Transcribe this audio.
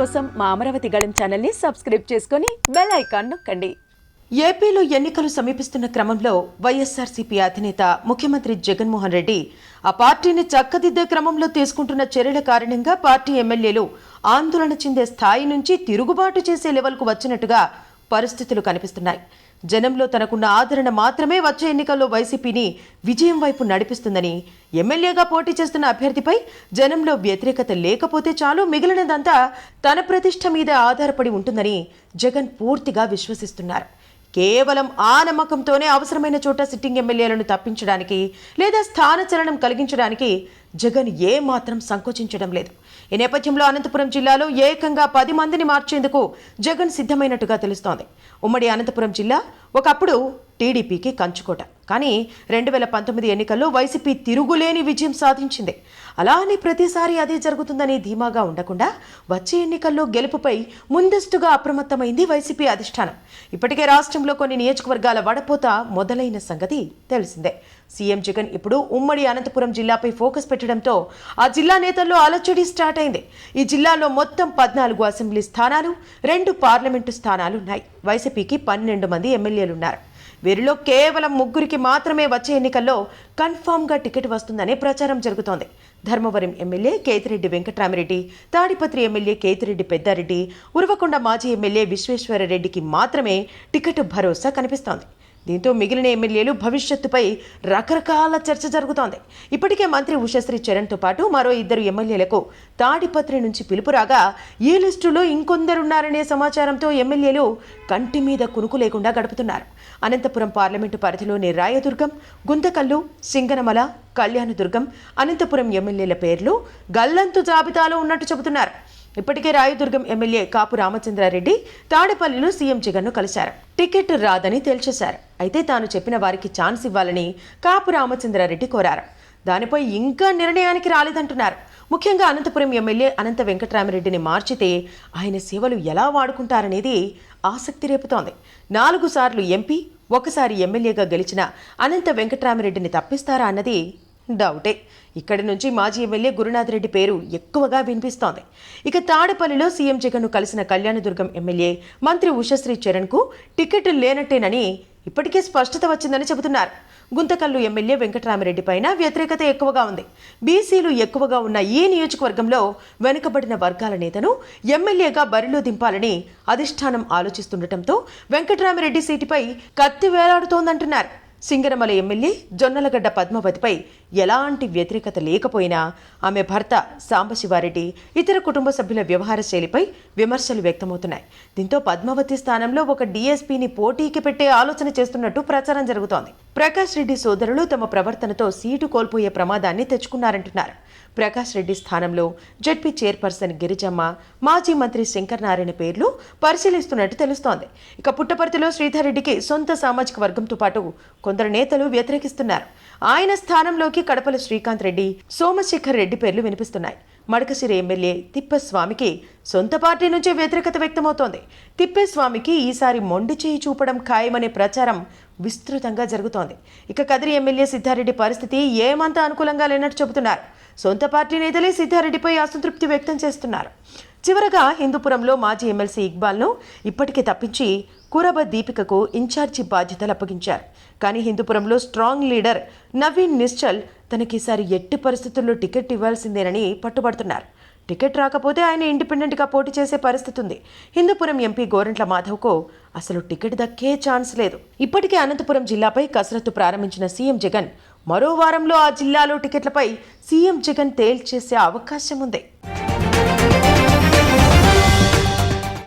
కోసం మా అమరావతి గళం ఛానల్ని సబ్స్క్రైబ్ చేసుకొని బెల్ ఐకాన్ నొక్కండి. ఏపీలో ఎన్నికలు సమీపిస్తున్న క్రమంలో వైఎస్ఆర్సీపీ అధినేత ముఖ్యమంత్రి జగన్మోహన్ రెడ్డి ఆ పార్టీని చక్కదిద్దే క్రమంలో తీసుకుంటున్న చర్యల కారణంగా పార్టీ ఎమ్మెల్యేలు ఆందోళన చెందే స్థాయి నుంచి తిరుగుబాటు చేసే లెవెల్కు వచ్చినట్టుగా పరిస్థితులు కనిపిస్తున్నాయి. జనంలో తనకున్న ఆదరణ మాత్రమే వచ్చే ఎన్నికల్లో వైసీపీని విజయం వైపు నడిపిస్తుందని ఎమ్మెల్యేగా పోటీ చేస్తున్న అభ్యర్థిపై జనంలో వ్యతిరేకత లేకపోతే చాలు మిగిలినదంతా తన ప్రతిష్ట మీద ఆధారపడి ఉంటుందని జగన్ పూర్తిగా విశ్వసిస్తున్నారు. కేవలం ఆ నమ్మకంతోనే అవసరమైన చోట సిట్టింగ్ ఎమ్మెల్యేలను తప్పించడానికి లేదా స్థానచలనం కలిగించడానికి జగన్ ఏమాత్రం సంకోచించడం లేదు. ఈ నేపథ్యంలో అనంతపురం జిల్లాలో ఏకంగా పది మందిని మార్చేందుకు జగన్ సిద్ధమైనట్టుగా తెలుస్తోంది. ఉమ్మడి అనంతపురం జిల్లా ఒకప్పుడు టీడీపీకి కంచుకోట. కానీ రెండు వేల పంతొమ్మిది ఎన్నికల్లో వైసీపీ తిరుగులేని విజయం సాధించింది. అలా అని ప్రతిసారి అదే జరుగుతుందని ధీమాగా ఉండకుండా వచ్చే ఎన్నికల్లో గెలుపుపై ముందస్తుగా అప్రమత్తమైంది వైసీపీ అధిష్టానం. ఇప్పటికే రాష్ట్రంలో కొన్ని నియోజకవర్గాల వడపోత మొదలైన సంగతి తెలిసిందే. సీఎం జగన్ ఇప్పుడు ఉమ్మడి అనంతపురం జిల్లాపై ఫోకస్ పెట్టడంతో ఆ జిల్లా నేతల్లో అలచడి స్టార్ట్ అయింది. ఈ జిల్లాలో మొత్తం పద్నాలుగు అసెంబ్లీ స్థానాలు రెండు పార్లమెంటు స్థానాలు ఉన్నాయి వైసీపీకి పన్నెండు మంది ఎమ్మెల్యేలున్నారు. వీరిలో కేవలం ముగ్గురికి మాత్రమే వచ్చే ఎన్నికల్లో కన్ఫామ్గా టికెట్ వస్తుందనే ప్రచారం జరుగుతోంది. ధర్మవరం ఎమ్మెల్యే కేతిరెడ్డి వెంకటరామిరెడ్డి తాడిపత్రి ఎమ్మెల్యే కేతిరెడ్డి పెద్దారెడ్డి ఉరవకొండ మాజీ ఎమ్మెల్యే విశ్వేశ్వరరెడ్డికి మాత్రమే టికెట్ భరోసా కనిపిస్తోంది. దీంతో మిగిలిన ఎమ్మెల్యేలు భవిష్యత్తుపై రకరకాల చర్చ జరుగుతోంది. ఇప్పటికే మంత్రి ఉషశ్రీ చరణ్తో పాటు మరో ఇద్దరు ఎమ్మెల్యేలకు తాడిపత్రి నుంచి పిలుపు రాగా ఈ లిస్టులో ఇంకొందరున్నారనే సమాచారంతో ఎమ్మెల్యేలు కంటి మీద కునుకు లేకుండా గడుపుతున్నారు. అనంతపురం పార్లమెంటు పరిధిలోని రాయదుర్గం గుంతకల్లు సింగనమల కళ్యాణదుర్గం అనంతపురం ఎమ్మెల్యేల పేర్లు గల్లంతు జాబితాలో ఉన్నట్టు చెబుతున్నారు. ఇప్పటికే రాయదుర్గం ఎమ్మెల్యే కాపు రామచంద్రారెడ్డి తాడేపల్లిలో సీఎం జగన్ను కలిశారు. టికెట్ రాదని తేల్చేశారు. అయితే తాను చెప్పిన వారికి ఛాన్స్ ఇవ్వాలని కాపు రామచంద్రారెడ్డి కోరారు. దానిపై ఇంకా నిర్ణయానికి రాలేదంటున్నారు. ముఖ్యంగా అనంతపురం ఎమ్మెల్యే అనంత వెంకటరామరెడ్డిని మార్చితే ఆయన సేవలు ఎలా వాడుకుంటారనేది ఆసక్తి రేపుతోంది. నాలుగు సార్లు ఎంపీ ఒకసారి ఎమ్మెల్యేగా గెలిచిన అనంత వెంకటరామరెడ్డిని తప్పిస్తారా అన్నది డౌటే. ఇక్కడి నుంచి మాజీ ఎమ్మెల్యే గురునాథ్ రెడ్డి పేరు ఎక్కువగా వినిపిస్తోంది. ఇక తాడపల్లిలో సీఎం జగన్ను కలిసిన కళ్యాణదుర్గం ఎమ్మెల్యే మంత్రి ఉషశ్రీ చరణ్కు టికెట్ లేనట్టేనని ఇప్పటికే స్పష్టత వచ్చిందని చెబుతున్నారు. గుంతకల్లు ఎమ్మెల్యే వెంకటరామిరెడ్డి పైన వ్యతిరేకత ఎక్కువగా ఉంది. బీసీలు ఎక్కువగా ఉన్న ఈ నియోజకవర్గంలో వెనుకబడిన వర్గాల నేతను ఎమ్మెల్యేగా బరిలో దింపాలని అధిష్టానం ఆలోచిస్తుండటంతో వెంకటరామిరెడ్డి సీటుపై కత్తి వేలాడుతోందంటున్నారు. సింగరమల ఎమ్మెల్యే జొన్నలగడ్డ పద్మావతిపై ఎలాంటి వ్యతిరేకత లేకపోయినా ఆమె భర్త సాంబశివారెడ్డి ఇతర కుటుంబ సభ్యుల వ్యవహార శైలిపై విమర్శలు వ్యక్తమవుతున్నాయి. దీంతో పద్మావతి స్థానంలో ఒక డీఎస్పీని పోటీకి పెట్టే ఆలోచన చేస్తున్నట్టు ప్రచారం జరుగుతోంది. ప్రకాష్ రెడ్డి సోదరులు తమ ప్రవర్తనతో సీటు కోల్పోయే ప్రమాదాన్ని తెచ్చుకున్నారంటున్నారు. ప్రకాష్ రెడ్డి స్థానంలో జడ్పీ చైర్పర్సన్ గిరిజమ్మ మాజీ మంత్రి శంకర్ నారాయణ పేర్లు పరిశీలిస్తున్నట్టు తెలుస్తోంది. ఇక పుట్టపర్తిలో శ్రీధర్ రెడ్డికి సొంత సామాజిక వర్గంతో పాటు కొందరు నేతలు వ్యతిరేకిస్తున్నారు. ఆయన స్థానంలోకి కడపల శ్రీకాంత్ రెడ్డి సోమశేఖర్ రెడ్డి పేర్లు వినిపిస్తున్నాయి. మడకసిరి ఎమ్మెల్యే తిప్పస్వామికి సొంత పార్టీ నుంచే వ్యతిరేకత వ్యక్తమవుతోంది. తిప్పేస్వామికి ఈసారి మొండి చేయి చూపడం ఖాయమనే ప్రచారం విస్తృతంగా జరుగుతోంది. ఇక కదిరి ఎమ్మెల్యే సిద్ధారెడ్డి పరిస్థితి ఏమంత అనుకూలంగా లేనట్టు చెబుతున్నారు. సొంత పార్టీ నేతలే సిద్ధారెడ్డిపై అసంతృప్తి వ్యక్తం చేస్తున్నారు. చివరగా హిందూపురంలో మాజీ ఎమ్మెల్సీ ఇక్బాల్ను ఇప్పటికే తప్పించి కురబ దీపికకు ఇన్ఛార్జి బాధ్యతలు అప్పగించారు. కానీ హిందూపురంలో స్ట్రాంగ్ లీడర్ నవీన్ నిశ్చల్ తనకిసారి ఎట్టి పరిస్థితుల్లో టికెట్ ఇవ్వాల్సిందేనని పట్టుబడుతున్నారు. టికెట్ రాకపోతే ఆయన ఇండిపెండెంట్గా పోటీ చేసే పరిస్థితి ఉంది. హిందూపురం ఎంపీ గోరంట్ల మాధవ్కు అసలు టికెట్ దక్కే ఛాన్స్ లేదు. ఇప్పటికే అనంతపురం జిల్లాపై కసరత్తు ప్రారంభించిన సీఎం జగన్ మరో వారంలో ఆ జిల్లాలో టికెట్లపై సీఎం జగన్ తేల్చేసే అవకాశం ఉంది.